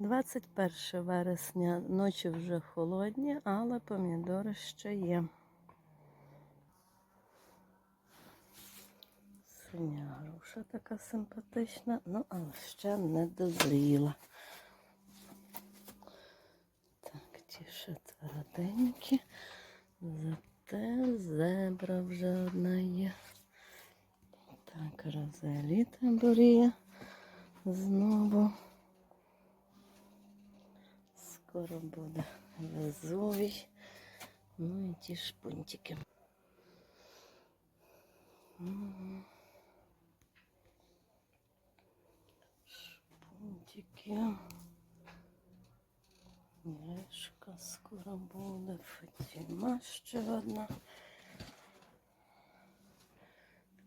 21 вересня, ночі вже холодні, але помідори ще є. Синя груша така симпатична, ну але ще не дозріла. Так, ті ще тверденькі. Зате зебра вже одна є. Так, розеліта борія знову. Скоро буде везувій. Ну і ті шпунтики. Шпунтики. Решка скоро буде. Фатіма ще одна.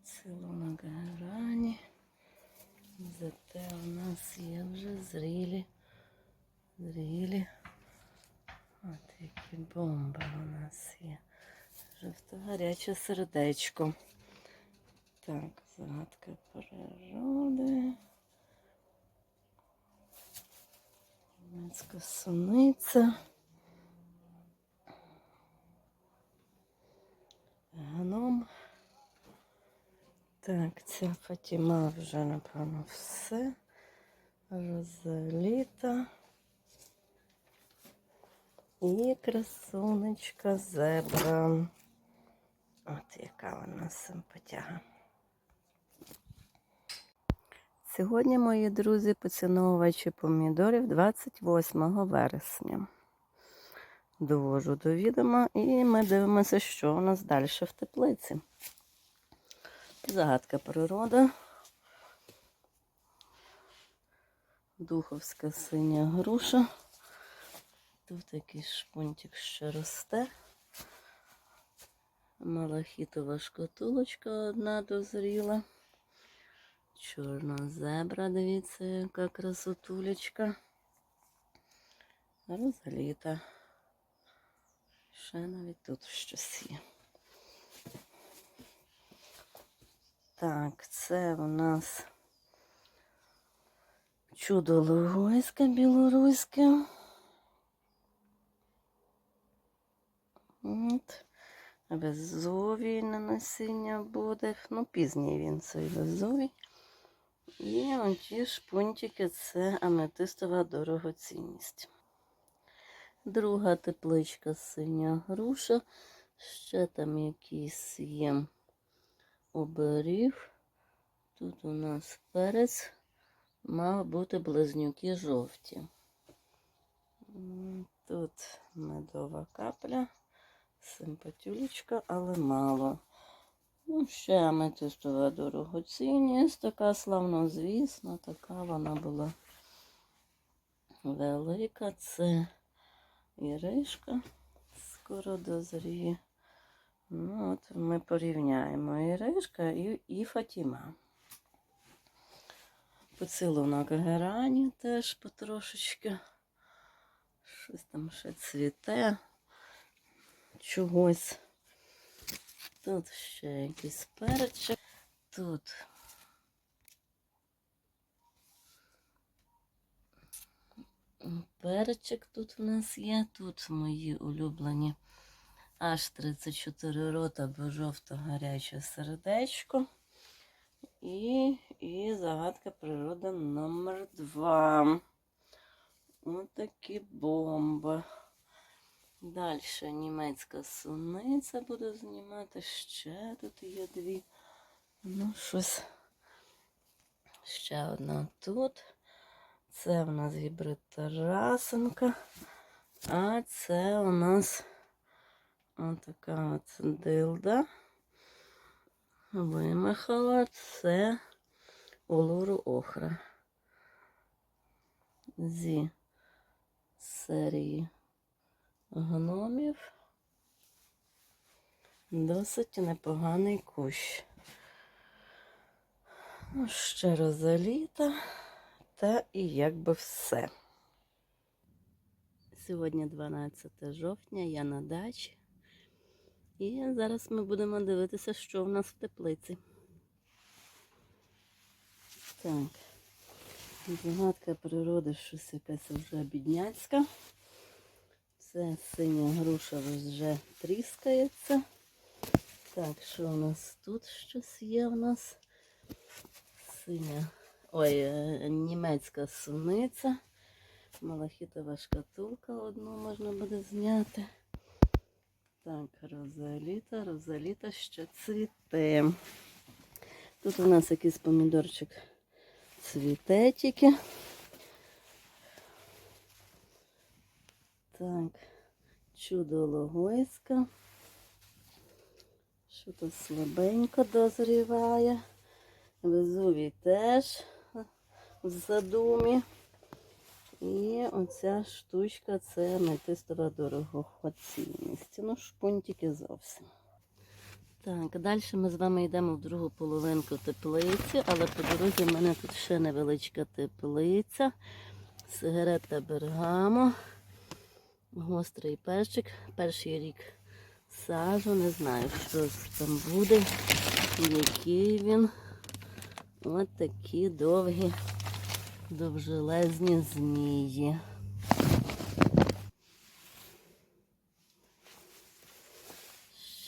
Цілунок грані. Зате у нас є вже зрілі. Зрілі. От які бомба у нас є. Жовто гаряче сердечко. Так, загадка природи. Німецька суниця. Гном. Так, ця Фатіма вже, напевно, все. Розаліта. І красунечка зебра. От яка вона симпатяга. Сьогодні, мої друзі, поціновувачі помідорів 28 вересня. Довожу до відома і ми дивимося, що у нас далі в теплиці. Загадка природи. Духовська синя груша. Тут такий шпунтик ще росте. Малахітова шкатулочка одна дозріла. Чорна зебра, дивіться, яка красотулечка. Розаліта. Ще навіть тут щось є. Так, це у нас чудо лугойське білоруське. От. Везувій на насіння буде. Ну, пізній він цей везувій. І оті шпунтики це аметистова дорогоцінність. Друга тепличка синя груша. Ще там якийсь є оберіг. Тут у нас перець. Мав бути близнюки жовті. Тут медова капля, симпатюлечка, але мало. Ну, ще аметистова дорогоцінність, така славнозвісна, така вона була велика. Це Іришка скоро дозріє. Ну, от ми порівняємо Іришка і, і Фатіма. Поцілунок герані теж потрошечки. Щось там ще цвіте. Чогось. Тут ще якийсь перчик. Тут перчик тут в нас є. Тут мої улюблені аж 34 рота, бо жовто гаряче сердечко. І, і загадка природи номер 2. Ось такі бомби. Далі німецька суниця буду знімати. Ще тут є дві. Ну, щось. Ще одна тут. Це у нас гібрид Тарасенка. А це у нас отака от дилда. Вимахала. Це улуру охра. Зі серії гномів. Досить непоганий кущ. Ну, ще розаліта. Та і якби все. Сьогодні 12 жовтня, я на дачі. І зараз ми будемо дивитися, що в нас в теплиці. Так. Загадка природи, щось якась вже бідняцька. Це синя груша вже тріскається. Так, що у нас тут щось є у нас? Синя. Ой, е, німецька суниця. Малахітова шкатулка одну можна буде зняти. Так, розаліта, розаліта ще цвіте. Тут у нас якийсь помідорчик цвіте тільки. Так, чудо логойська. Що то слабенько дозріває. Везувій теж в задумі. І оця штучка це метистова дорогоцінність. Ну, шпунтики зовсім. Так, далі ми з вами йдемо в другу половинку теплиці, але по дорозі в мене тут ще невеличка теплиця, сигарета бергамо, гострий перчик. Перший рік сажу, не знаю, що там буде, який він. Ось такі довгі, довжелезні змії.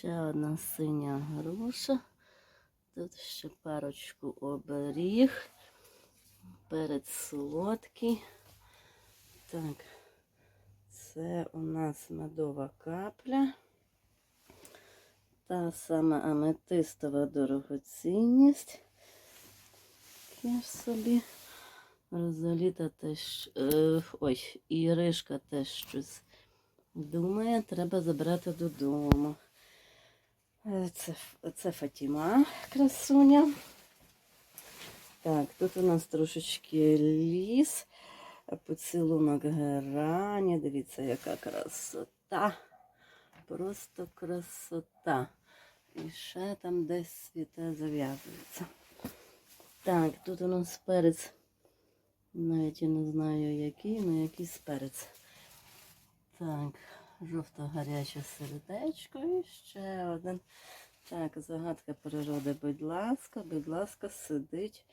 Ще одна синя груша. Тут ще парочку оберіг. Перець солодкий. Так, це у нас медова капля. Та сама аметистова дорогоцінність. Таке ж собі. Розаліта теж. Е, ой, і теж щось думає, треба забрати додому. Е, Це, це Фатіма красуня. Так, тут у нас трошечки ліс, поцілунок герані. Дивіться, яка красота. Просто красота. І ще там десь світе зав'язується. Так, тут у нас перець. Навіть я не знаю який, але якийсь перець. Так, жовто-гаряче сердечко і ще один. Так, загадка природи, будь ласка, будь ласка, сидить.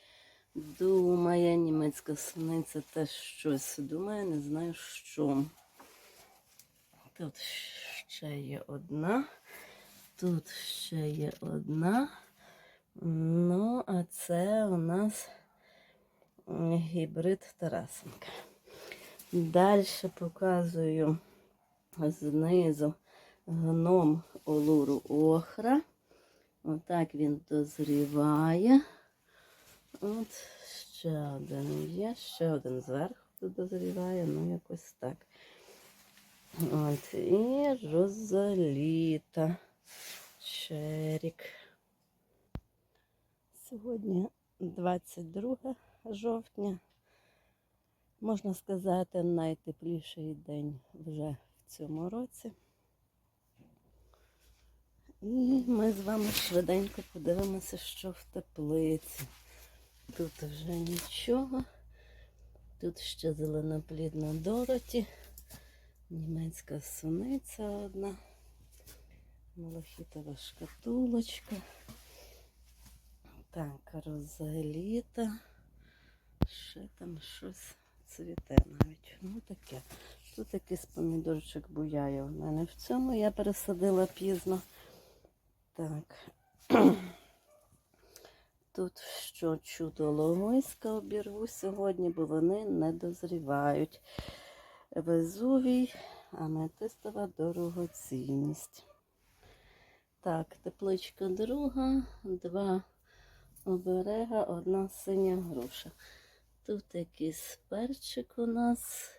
Думає, німецька суниця теж щось думає, не знаю що. Тут ще є одна. Тут ще є одна. Ну, а це у нас гібрид Тарасенка. Далі показую знизу гном олуру охра. Отак він дозріває. От ще один є, ще один зверху тут дозріває, ну якось так. От, і розаліта. Черік. Сьогодні 22 жовтня. Можна сказати, найтепліший день вже в цьому році. І ми з вами швиденько подивимося, що в теплиці. Тут вже нічого. Тут ще зеленоплідна Дороті, німецька суниця одна, малахітова шкатулочка. Так, розаліта. Ще там щось цвіте навіть. Ну таке. Тут якийсь помідорчик буяє в мене. В цьому я пересадила пізно. Так. Тут що чудо логойська обірву сьогодні, бо вони не дозрівають. Везувій, аметистова дорогоцінність. Так, тепличка друга, два оберега, одна синя груша. Тут якийсь перчик у нас.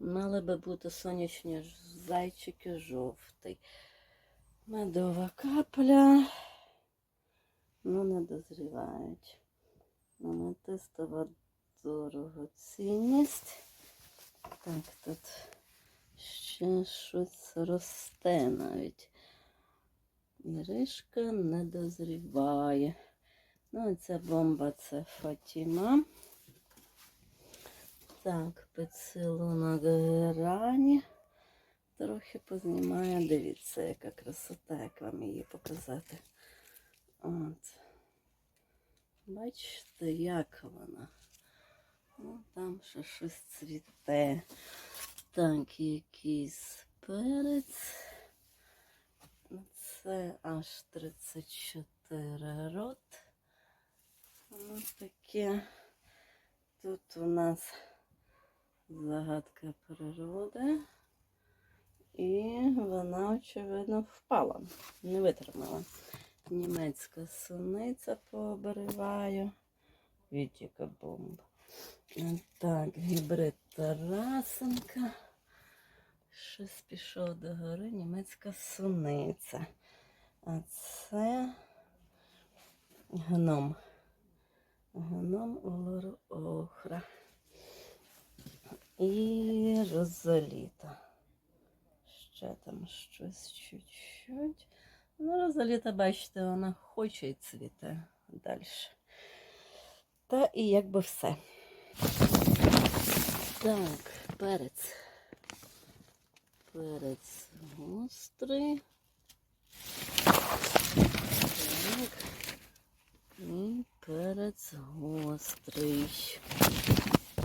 Мали би бути сонячні зайчики жовтий. Медова капля. Ну, не дозрівають. Аметистова дорогоцінність. Так, тут ще щось росте навіть. Іришка не дозріває. Ну, і ця бомба це Фатіма. Так, поцілунок грані. Трохи познімаю. Дивіться, яка красота, як вам її показати. От. Бачите, як вона. Ну, там ще щось цвіте. Так, якийсь перець. Це аж 34 рот. Воно таке. Тут у нас загадка природи. І вона, очевидно, впала, не витримала. Німецька суниця пообриваю. Вітіка бомба. Так, гібрид Тарасенка. Щось пішов до гори німецька суниця. А це гном. Гном Олору Охра. І розоліта. Ще там щось чуть-чуть. Ну, розоліта, бачите, вона хоче і цвіте далі. Та і якби все. Так, перець. Перець гострий. Так. І перець гострий.